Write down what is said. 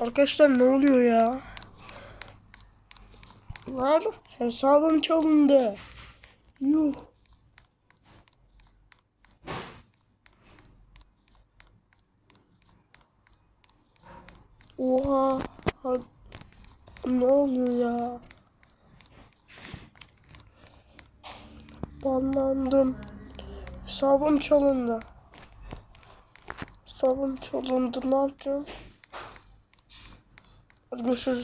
Arkadaşlar ne oluyor ya? Lan hesabım çalındı. Yuh. Oha. Ha- Ne oluyor ya? Banlandım. Hesabım çalındı. Hesabım çalındı. Ne yapacağım? Отгрушу